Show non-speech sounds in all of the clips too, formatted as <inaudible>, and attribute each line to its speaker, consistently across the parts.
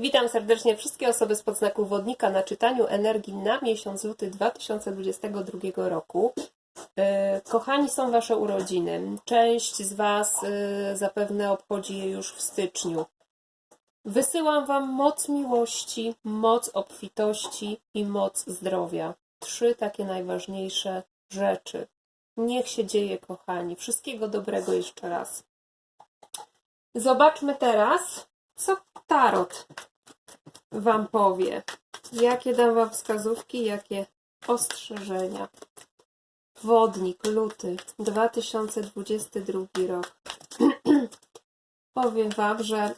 Speaker 1: Witam serdecznie wszystkie osoby z podznaku wodnika na czytaniu energii na miesiąc luty 2022 roku. E, Kochani, są Wasze urodziny. Część z Was e, zapewne obchodzi je już w styczniu. Wysyłam Wam moc miłości, moc obfitości i moc zdrowia. Trzy takie najważniejsze rzeczy. Niech się dzieje, kochani. Wszystkiego dobrego jeszcze raz. Zobaczmy teraz, co Tarot Wam powie. Jakie dam Wam wskazówki, jakie ostrzeżenia. Wodnik, luty 2022 rok. <clears throat> Powiem Wam, że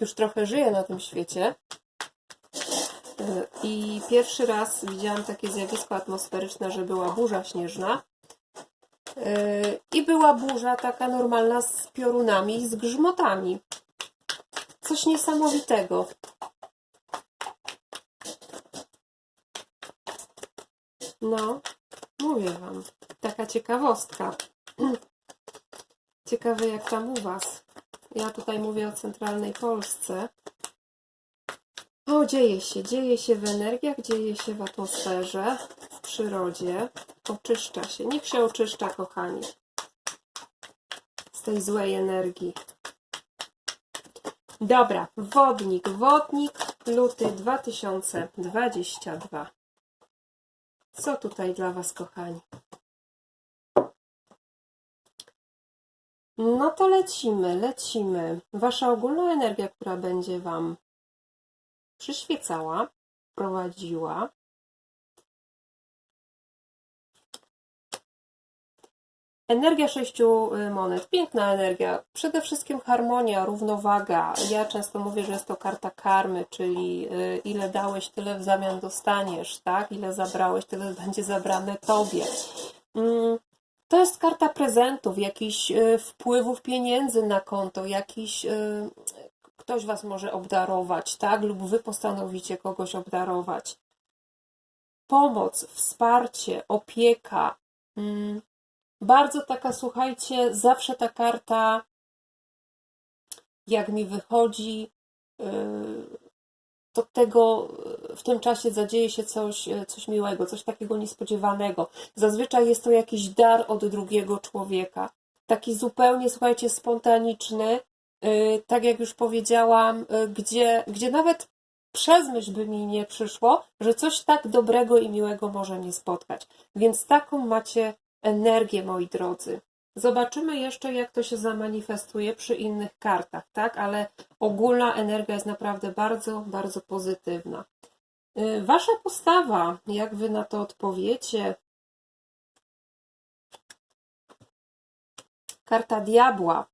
Speaker 1: już trochę żyję na tym świecie. I pierwszy raz widziałam takie zjawisko atmosferyczne, że była burza śnieżna. I była burza taka normalna z piorunami z grzmotami. Coś niesamowitego. No, mówię Wam. Taka ciekawostka. <clears throat> Ciekawe jak tam u Was. Ja tutaj mówię o centralnej Polsce. O, dzieje się, dzieje się w energiach, dzieje się w atmosferze, w przyrodzie. Oczyszcza się. Niech się oczyszcza, kochani. Z tej złej energii. Dobra, wodnik, wodnik, luty 2022. Co tutaj dla Was, kochani? No to lecimy, lecimy. Wasza ogólna energia, która będzie Wam przyświecała, prowadziła. Energia sześciu y, monet, piękna energia, przede wszystkim harmonia, równowaga. Ja często mówię, że jest to karta karmy, czyli y, ile dałeś, tyle w zamian dostaniesz, tak? Ile zabrałeś, tyle <laughs> będzie zabrane tobie. Mm, To jest karta prezentów, jakichś y, wpływów pieniędzy na konto, jakiś ktoś was może obdarować, tak? Lub wy postanowicie kogoś obdarować. Pomoc, wsparcie, opieka. Bardzo taka, słuchajcie, zawsze ta karta, jak mi wychodzi, yy, to tego w tym czasie zadzieje się coś, yy, coś miłego, coś takiego niespodziewanego. Zazwyczaj jest to jakiś dar od drugiego człowieka. Taki zupełnie, słuchajcie, spontaniczny, yy, tak jak już powiedziałam, yy, gdzie, gdzie nawet przez myśl by mi nie przyszło, że coś tak dobrego i miłego może mnie spotkać. Więc taką macie energię, moi drodzy. Zobaczymy jeszcze, jak to się zamanifestuje przy innych kartach, tak? Ale ogólna energia jest naprawdę bardzo, bardzo pozytywna. Y, Wasza postawa, jak wy na to odpowiecie? Karta diabła.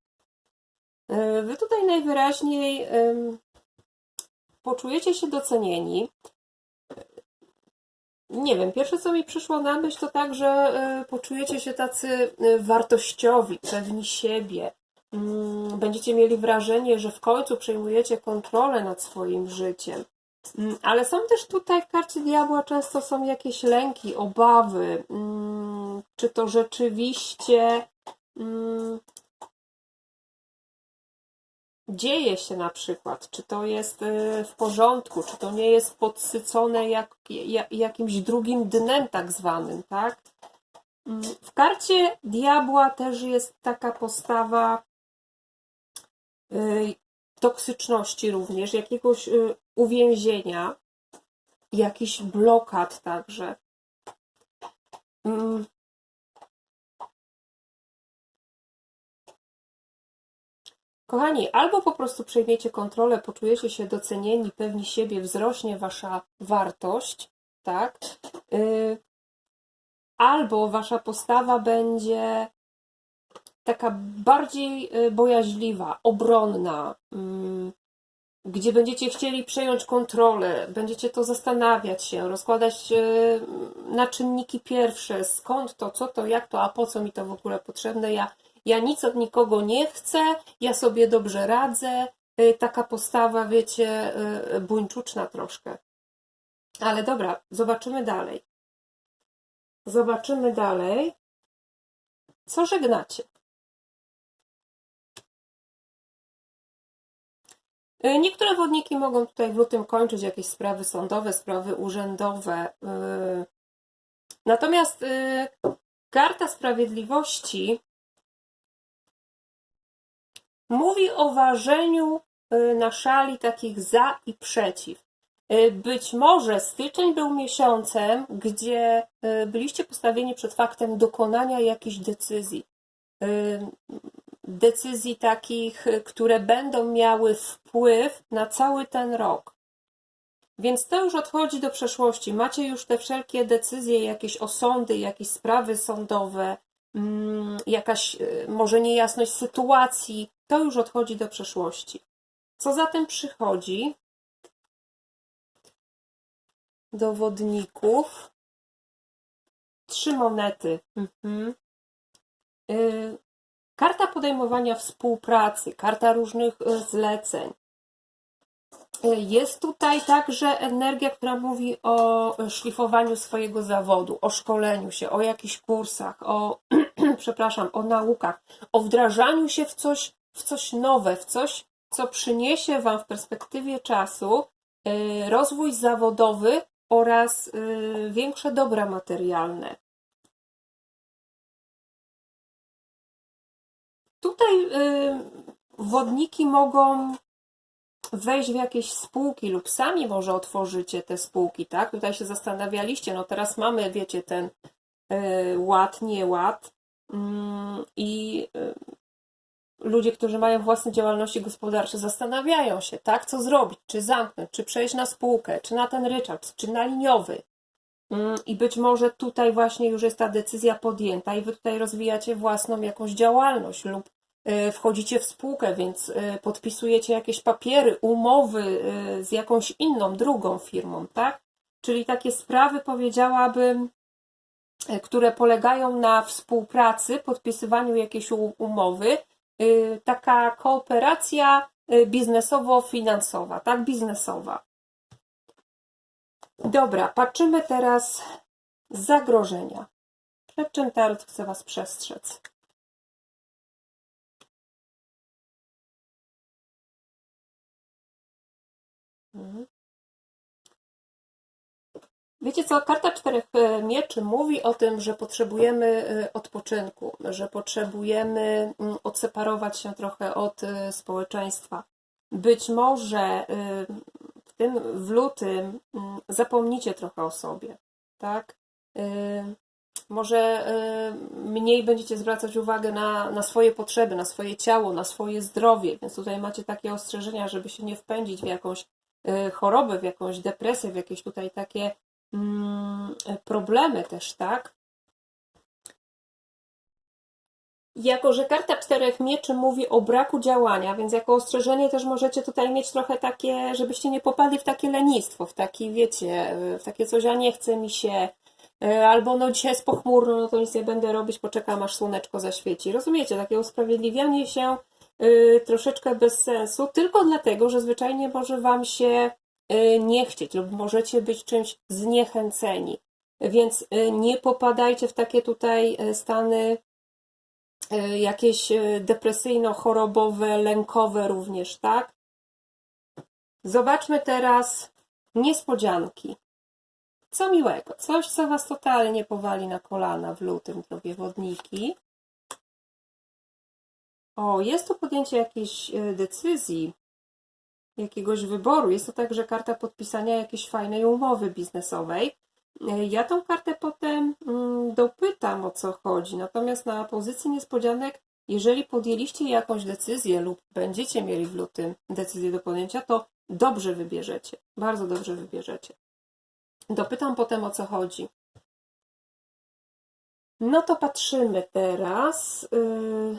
Speaker 1: Y, Wy tutaj najwyraźniej poczujecie się docenieni. Nie wiem, pierwsze co mi przyszło na myśl to tak, że y, poczujecie się tacy y, wartościowi, pewni siebie. Mm, Będziecie mieli wrażenie, że w końcu przejmujecie kontrolę nad swoim życiem. Mm, Ale są też tutaj w karcie diabła często są jakieś lęki, obawy. Mm, Czy to rzeczywiście dzieje się na przykład, czy to jest y, w porządku, czy to nie jest podsycone jak, jak, jakimś drugim dnem tak zwanym, tak? Mm, W karcie diabła też jest taka postawa y, toksyczności również, jakiegoś y, uwięzienia, jakiś blokad także. Mm, Kochani, albo po prostu przejmiecie kontrolę, poczujecie się docenieni, pewni siebie, wzrośnie wasza wartość, tak? Y, Albo wasza postawa będzie taka bardziej y, bojaźliwa, obronna, mm, gdzie będziecie chcieli przejąć kontrolę, będziecie to zastanawiać się, rozkładać y, na czynniki pierwsze, skąd to, co to, jak to, a po co mi to w ogóle potrzebne. Ja ja nic od nikogo nie chcę, ja sobie dobrze radzę. Y, Taka postawa, wiecie, y, buńczuczna troszkę. Ale dobra, zobaczymy dalej. Zobaczymy dalej. Co żegnacie? Y, Niektóre wodniki mogą tutaj w lutym kończyć jakieś sprawy sądowe, sprawy urzędowe. Natomiast karta sprawiedliwości mówi o ważeniu y, na szali takich za i przeciw. Y, Być może styczeń był miesiącem, gdzie y, byliście postawieni przed faktem dokonania jakiejś decyzji. Decyzji takich, które będą miały wpływ na cały ten rok. Więc to już odchodzi do przeszłości. Macie już te wszelkie decyzje, jakieś osądy, jakieś sprawy sądowe, mm, jakaś może niejasność sytuacji. To już odchodzi do przeszłości. Co zatem przychodzi do wodników? Trzy monety. Mhm. Y, Karta podejmowania współpracy, karta różnych y, zleceń. Y, Jest tutaj także energia, która mówi o szlifowaniu swojego zawodu, o szkoleniu się, o jakichś kursach, o, <clears throat> przepraszam, o naukach, o wdrażaniu się w coś, w coś nowe, w coś, co przyniesie Wam w perspektywie czasu y, rozwój zawodowy oraz y, większe dobra materialne. Tutaj y, wodniki mogą wejść w jakieś spółki lub sami może otworzycie te spółki, tak? Tutaj się zastanawialiście, no teraz mamy, wiecie, ten ład, nieład mm, i ludzie, którzy mają własne działalności gospodarcze zastanawiają się, tak? Co zrobić? Czy zamknąć? Czy przejść na spółkę? Czy na ten ryczałt? Czy na liniowy? Mm, I być może tutaj właśnie już jest ta decyzja podjęta i wy tutaj rozwijacie własną jakąś działalność lub y, wchodzicie w spółkę, więc y, podpisujecie jakieś papiery, umowy y, z jakąś inną, drugą firmą, tak? Czyli takie sprawy, powiedziałabym, które polegają na współpracy, podpisywaniu jakiejś umowy, taka kooperacja y, biznesowo-finansowa, tak? Biznesowa. Dobra, patrzymy teraz zagrożenia. Przed czym Tarot chce Was przestrzec? Mhm. Wiecie co, karta czterech e, mieczy mówi o tym, że potrzebujemy e, odpoczynku, że potrzebujemy mm, odseparować się trochę od e, społeczeństwa. Być może w tym, w lutym mm, zapomnicie trochę o sobie, tak? Może mniej będziecie zwracać uwagę na, na swoje potrzeby, na swoje ciało, na swoje zdrowie, więc tutaj macie takie ostrzeżenia, żeby się nie wpędzić w jakąś chorobę, w jakąś depresję, w jakieś tutaj takie problemy też, tak? Jako, że karta czterech mieczy mówi o braku działania, więc jako ostrzeżenie też możecie tutaj mieć trochę takie, żebyście nie popadli w takie lenistwo, w taki, wiecie, w takie coś, a nie chce mi się, e, albo no dzisiaj jest pochmurno, no to nic nie będę robić, poczekam aż słoneczko zaświeci. Rozumiecie, takie usprawiedliwianie się y, troszeczkę bez sensu, tylko dlatego, że zwyczajnie może wam się nie chcieć lub możecie być czymś zniechęceni. Więc y, nie popadajcie w takie tutaj y, stany y, jakieś y, depresyjno-chorobowe, lękowe również, tak? Zobaczmy teraz niespodzianki. Co miłego, coś, co Was totalnie powali na kolana w lutym, drogie wodniki. O, jest tu podjęcie jakiejś y, decyzji, jakiegoś wyboru. Jest to także karta podpisania jakiejś fajnej umowy biznesowej. Y, Ja tą kartę potem mm, dopytam o co chodzi. Natomiast na pozycji niespodzianek, jeżeli podjęliście jakąś decyzję lub będziecie mieli w lutym decyzję do podjęcia, to dobrze wybierzecie. Bardzo dobrze wybierzecie. Dopytam potem o co chodzi. No to patrzymy teraz. Yy...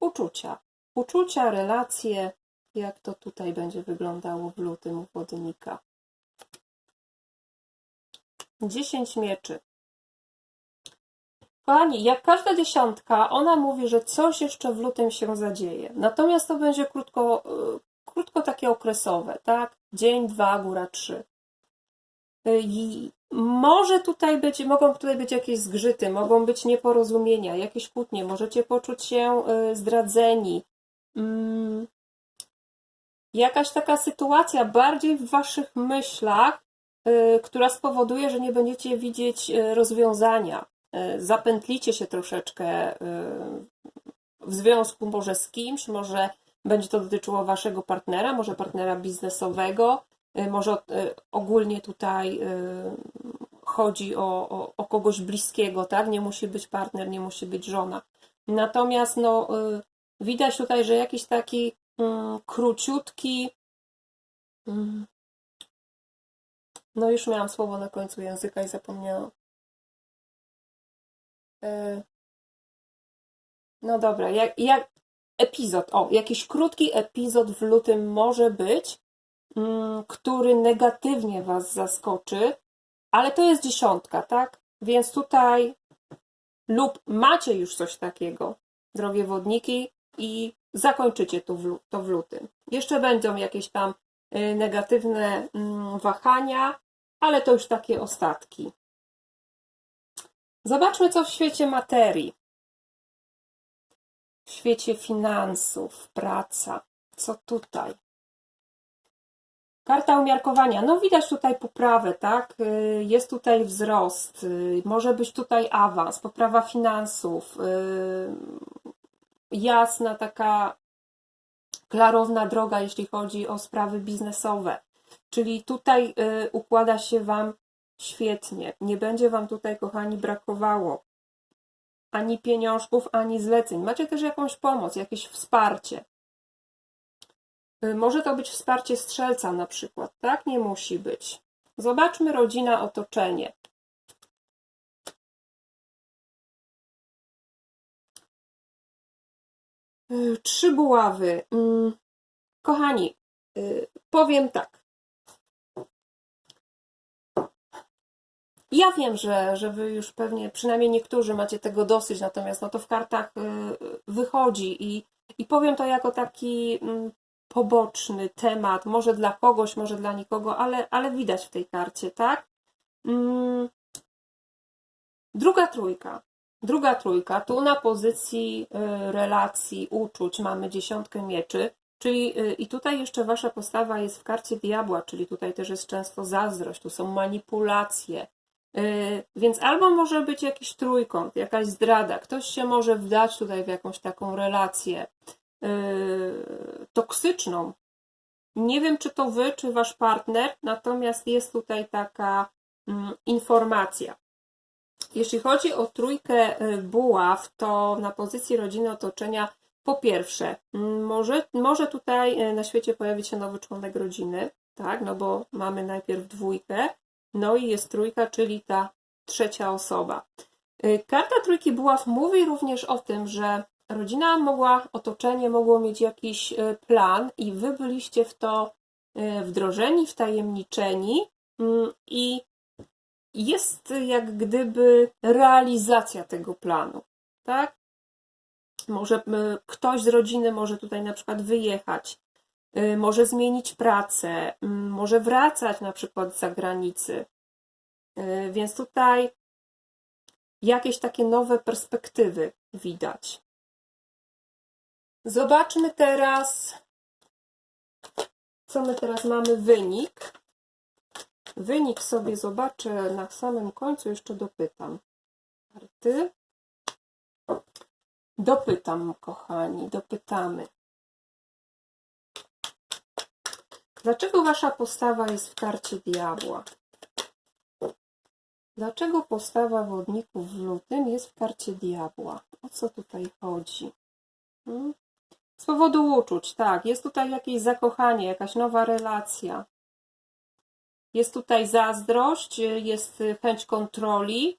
Speaker 1: Uczucia. Uczucia, relacje. Jak to tutaj będzie wyglądało w lutym u wodnika. 10 mieczy. Kochani, jak każda dziesiątka, ona mówi, że coś jeszcze w lutym się zadzieje. Natomiast to będzie krótko, y, krótko takie okresowe, tak? Dzień, dwa, góra trzy. I może tutaj być, mogą tutaj być jakieś zgrzyty, mogą być nieporozumienia, jakieś kłótnie, możecie poczuć się y, zdradzeni. Mm, jakaś taka sytuacja bardziej w waszych myślach, y, która spowoduje, że nie będziecie widzieć y, rozwiązania. Y, Zapętlicie się troszeczkę w związku może z kimś, może będzie to dotyczyło waszego partnera, może partnera biznesowego, może ogólnie tutaj chodzi o, o, o kogoś bliskiego, tak? Nie musi być partner, nie musi być żona. Natomiast no, widać tutaj, że jakiś taki mm, króciutki. mm, No, już miałam słowo na końcu języka i zapomniałam. E, No dobra, jak, jak epizod, o, jakiś krótki epizod w lutym może być, mm, który negatywnie Was zaskoczy, ale to jest dziesiątka, tak? Więc tutaj lub macie już coś takiego, drogie wodniki, i zakończycie to w, to w lutym. Jeszcze będą jakieś tam y, negatywne mm, wahania, ale to już takie ostatki. Zobaczmy, co w świecie materii, w świecie finansów, praca. Co tutaj? Karta umiarkowania. No widać tutaj poprawę, tak? Y, Jest tutaj wzrost, y, może być tutaj awans, poprawa finansów, jasna taka klarowna droga, jeśli chodzi o sprawy biznesowe. Czyli tutaj y, układa się Wam świetnie. Nie będzie Wam tutaj, kochani, brakowało ani pieniążków, ani zleceń. Macie też jakąś pomoc, jakieś wsparcie. Y, Może to być wsparcie strzelca na przykład, tak? Nie musi być. Zobaczmy rodzina, otoczenie. Trzy buławy. Mm, Kochani, y, powiem tak. Ja wiem, że, że wy już pewnie, przynajmniej niektórzy macie tego dosyć, natomiast no to w kartach y, wychodzi i, i powiem to jako taki mm, poboczny temat, może dla kogoś, może dla nikogo, ale, ale widać w tej karcie, tak? Mm. Druga trójka. Druga trójka. Tu na pozycji y, relacji, uczuć mamy dziesiątkę mieczy, czyli y, i tutaj jeszcze wasza postawa jest w karcie diabła, czyli tutaj też jest często zazdrość, tu są manipulacje. Y, Więc albo może być jakiś trójkąt, jakaś zdrada, ktoś się może wdać tutaj w jakąś taką relację toksyczną. Nie wiem, czy to wy, czy wasz partner, natomiast jest tutaj taka mm, informacja. Jeśli chodzi o trójkę y, buław, to na pozycji rodziny otoczenia, po pierwsze, może, może tutaj y, na świecie pojawić się nowy członek rodziny, tak, no bo mamy najpierw dwójkę, no i jest trójka, czyli ta trzecia osoba. Y, Karta trójki buław mówi również o tym, że rodzina mogła, otoczenie mogło mieć jakiś y, plan i wy byliście w to wdrożeni, wtajemniczeni mm, i jest jak gdyby realizacja tego planu, tak? Może ktoś z rodziny może tutaj na przykład wyjechać, y, może zmienić pracę, może wracać na przykład z zagranicy. Y, Więc tutaj jakieś takie nowe perspektywy widać. Zobaczmy teraz, co my teraz mamy wynik. Wynik sobie zobaczę na samym końcu, jeszcze dopytam. Karty. Dopytam, kochani, dopytamy. Dlaczego wasza postawa jest w karcie diabła? Dlaczego postawa wodników w lutym jest w karcie diabła? O co tutaj chodzi? Hmm? Z powodu uczuć, tak. Jest tutaj jakieś zakochanie, jakaś nowa relacja. Jest tutaj zazdrość, jest chęć kontroli,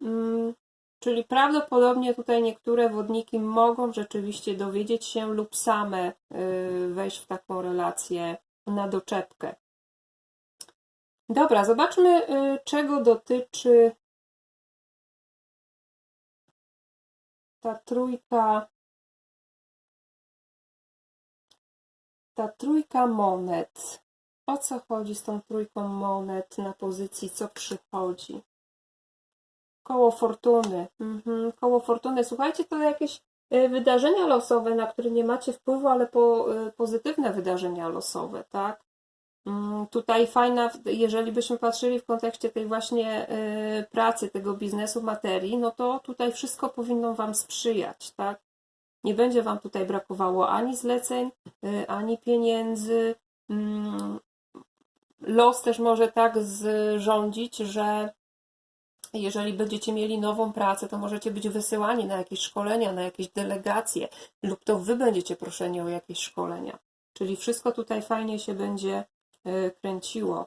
Speaker 1: mm, czyli prawdopodobnie tutaj niektóre wodniki mogą rzeczywiście dowiedzieć się lub same y, wejść w taką relację na doczepkę. Dobra, zobaczmy, y, czego dotyczy ta trójka. Ta trójka monet. O co chodzi z tą trójką monet na pozycji, co przychodzi? Koło fortuny. Mhm, koło fortuny. Słuchajcie, to jakieś y, wydarzenia losowe, na które nie macie wpływu, ale po, y, pozytywne wydarzenia losowe, tak? Mm, Tutaj fajna, jeżeli byśmy patrzyli w kontekście tej właśnie y, pracy, tego biznesu materii, no to tutaj wszystko powinno Wam sprzyjać, tak? Nie będzie Wam tutaj brakowało ani zleceń, ani pieniędzy. Los też może tak zrządzić, że jeżeli będziecie mieli nową pracę, to możecie być wysyłani na jakieś szkolenia, na jakieś delegacje, lub to Wy będziecie proszeni o jakieś szkolenia. Czyli wszystko tutaj fajnie się będzie y, kręciło.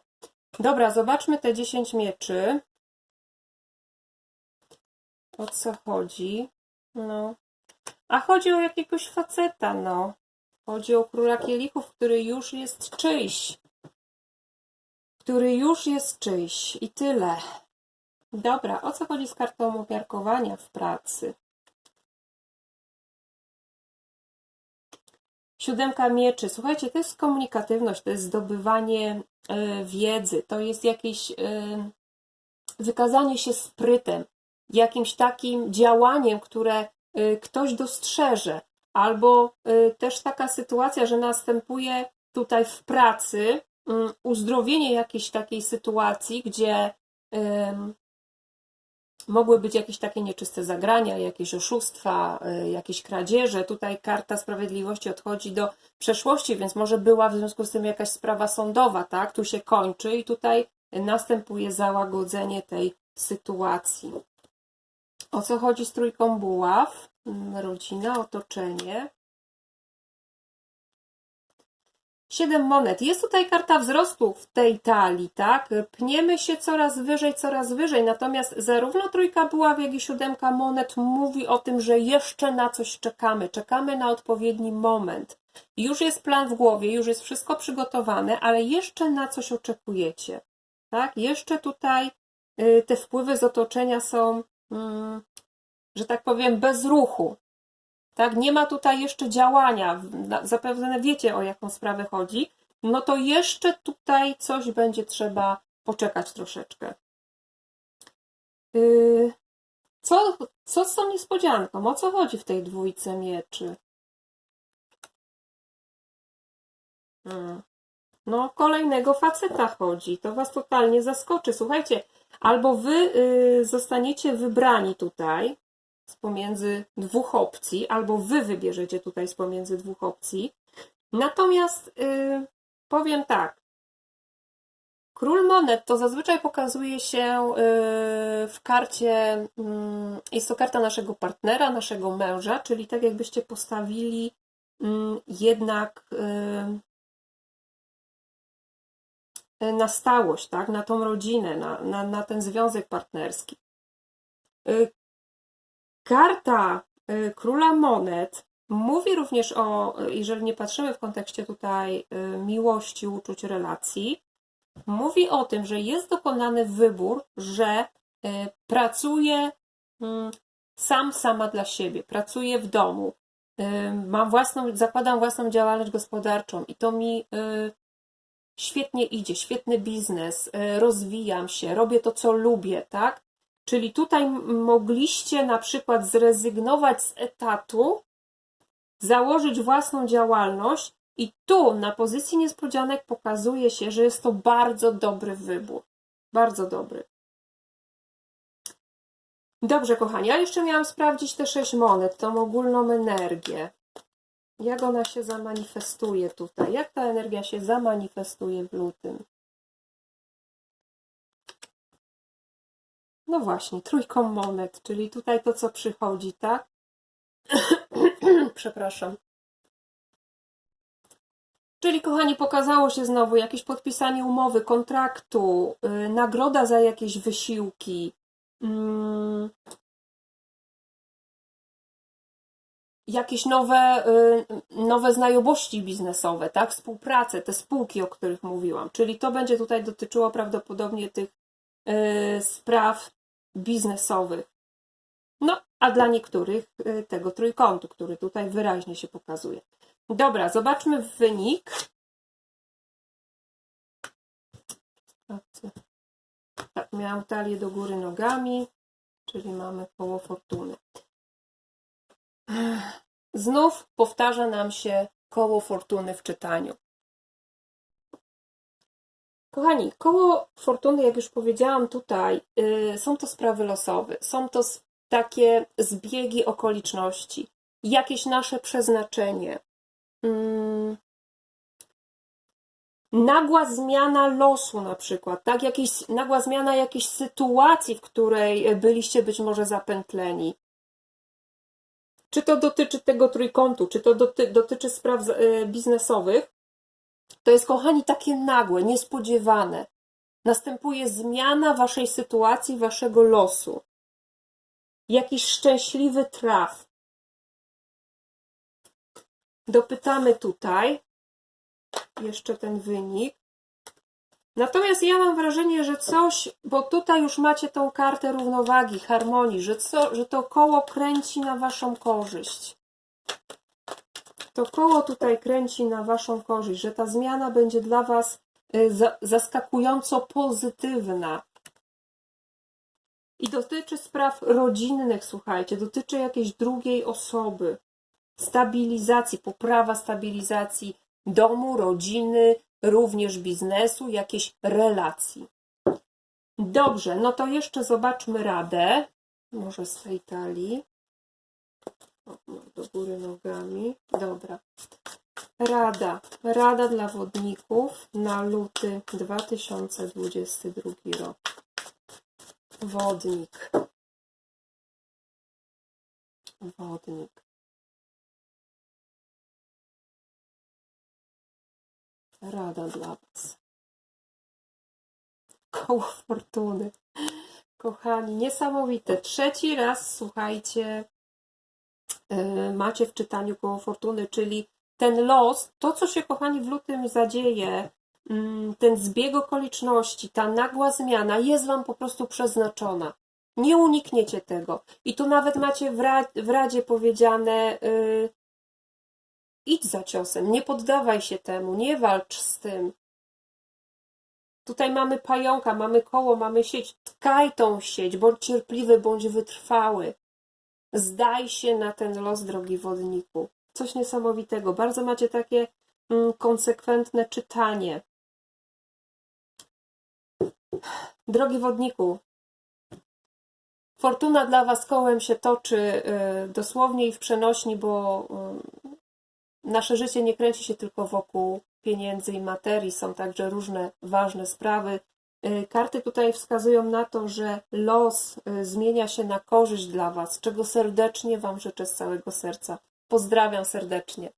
Speaker 1: Dobra, zobaczmy te 10 mieczy. O co chodzi? No. A chodzi o jakiegoś faceta, no. Chodzi o króla kielichów, który już jest czyjś. Który już jest czyjś. I tyle. Dobra, o co chodzi z kartą umiarkowania w pracy? Siódemka mieczy. Słuchajcie, to jest komunikatywność, to jest zdobywanie e, wiedzy, to jest jakieś e, wykazanie się sprytem, jakimś takim działaniem, które e, ktoś dostrzeże, albo też taka sytuacja, że następuje tutaj w pracy uzdrowienie jakiejś takiej sytuacji, gdzie mogły być jakieś takie nieczyste zagrania, jakieś oszustwa, y, jakieś kradzieże. Tutaj karta sprawiedliwości odchodzi do przeszłości, więc może była w związku z tym jakaś sprawa sądowa, tak? Tu się kończy i tutaj następuje załagodzenie tej sytuacji. O co chodzi z trójką buław? Mm, Rodzina, otoczenie. Siedem monet. Jest tutaj karta wzrostu w tej talii, tak? Pniemy się coraz wyżej, coraz wyżej. Natomiast zarówno trójka buław, jak i siódemka monet mówi o tym, że jeszcze na coś czekamy. Czekamy na odpowiedni moment. Już jest plan w głowie, już jest wszystko przygotowane, ale jeszcze na coś oczekujecie. Tak? Jeszcze tutaj y, te wpływy z otoczenia są, mm, że tak powiem, bez ruchu. Tak, nie ma tutaj jeszcze działania, zapewne wiecie o jaką sprawę chodzi, no to jeszcze tutaj coś będzie trzeba poczekać troszeczkę. Yy, co, co z tą niespodzianką? O co chodzi w tej dwójce mieczy? Hmm. No, kolejnego faceta chodzi. To was totalnie zaskoczy. Słuchajcie, albo wy y, zostaniecie wybrani tutaj z pomiędzy dwóch opcji, albo wy wybierzecie tutaj z pomiędzy dwóch opcji. Natomiast y, powiem tak. Król monet to zazwyczaj pokazuje się y, w karcie, mm, jest to karta naszego partnera, naszego męża, czyli tak jakbyście postawili mm, jednak y, na stałość, tak? na tą rodzinę, na, na, na ten związek partnerski. Karta y, króla monet mówi również o, jeżeli nie patrzymy w kontekście tutaj y, miłości, uczuć, relacji, mówi o tym, że jest dokonany wybór, że y, pracuje mm, sam, sama dla siebie, pracuję w domu, mam własną, zakładam własną działalność gospodarczą i to mi świetnie idzie, świetny biznes, rozwijam się, robię to, co lubię, tak? Czyli tutaj mogliście na przykład zrezygnować z etatu, założyć własną działalność i tu na pozycji niespodzianek pokazuje się, że jest to bardzo dobry wybór. Bardzo dobry. Dobrze, kochani, ja jeszcze miałam sprawdzić te sześć monet, tą ogólną energię. Jak ona się zamanifestuje tutaj? Jak ta energia się zamanifestuje w lutym? No właśnie, trójką monet, czyli tutaj to, co przychodzi, tak? <clears throat> Przepraszam. Czyli, kochani, pokazało się znowu jakieś podpisanie umowy, kontraktu, yy, nagroda za jakieś wysiłki, mm, jakieś nowe, yy, nowe znajomości biznesowe, tak? Współpracę, te spółki, o których mówiłam. Czyli to będzie tutaj dotyczyło prawdopodobnie tych yy, spraw biznesowych. No, a dla niektórych y, tego trójkątu, który tutaj wyraźnie się pokazuje. Dobra, zobaczmy wynik. Tak, miałam talię do góry nogami, czyli mamy koło fortuny. Znów powtarza nam się koło fortuny w czytaniu. Kochani, koło fortuny, jak już powiedziałam tutaj, y, są to sprawy losowe, są to takie zbiegi okoliczności, jakieś nasze przeznaczenie. Mm. Nagła zmiana losu na przykład, tak? Jakieś, nagła zmiana jakiejś sytuacji, w której byliście być może zapętleni. Czy to dotyczy tego trójkątu, czy to doty, dotyczy spraw e, biznesowych, to jest, kochani, takie nagłe, niespodziewane. Następuje zmiana waszej sytuacji, waszego losu. Jakiś szczęśliwy traf. Dopytamy tutaj jeszcze ten wynik. Natomiast ja mam wrażenie, że coś, bo tutaj już macie tą kartę równowagi, harmonii, że, co, że to koło kręci na waszą korzyść. To koło tutaj kręci na waszą korzyść, że ta zmiana będzie dla was y, za- zaskakująco pozytywna. I dotyczy spraw rodzinnych, słuchajcie, dotyczy jakiejś drugiej osoby. Stabilizacji, poprawa stabilizacji domu, rodziny, również biznesu, jakiejś relacji. Dobrze, no to jeszcze zobaczmy radę. Może z tej talii. Do góry nogami. Dobra. Rada. Rada dla wodników na luty 2022 rok. Wodnik. Wodnik. Rada dla Was. Koło fortuny. Kochani, niesamowite. Trzeci raz, słuchajcie, macie w czytaniu koło fortuny, czyli ten los, to co się, kochani, w lutym zadzieje, mm, ten zbieg okoliczności, ta nagła zmiana jest Wam po prostu przeznaczona. Nie unikniecie tego. I tu nawet macie w, ra- w Radzie powiedziane, yy, idź za ciosem, nie poddawaj się temu, nie walcz z tym. Tutaj mamy pająka, mamy koło, mamy sieć. Tkaj tą sieć, bądź cierpliwy, bądź wytrwały. Zdaj się na ten los, drogi wodniku. Coś niesamowitego. Bardzo macie takie mm, konsekwentne czytanie. Drogi wodniku, fortuna dla Was kołem się toczy y, dosłownie i w przenośni, bo y, nasze życie nie kręci się tylko wokół pieniędzy i materii, są także różne ważne sprawy. Y, Karty tutaj wskazują na to, że los y, zmienia się na korzyść dla Was, czego serdecznie Wam życzę z całego serca. Pozdrawiam serdecznie.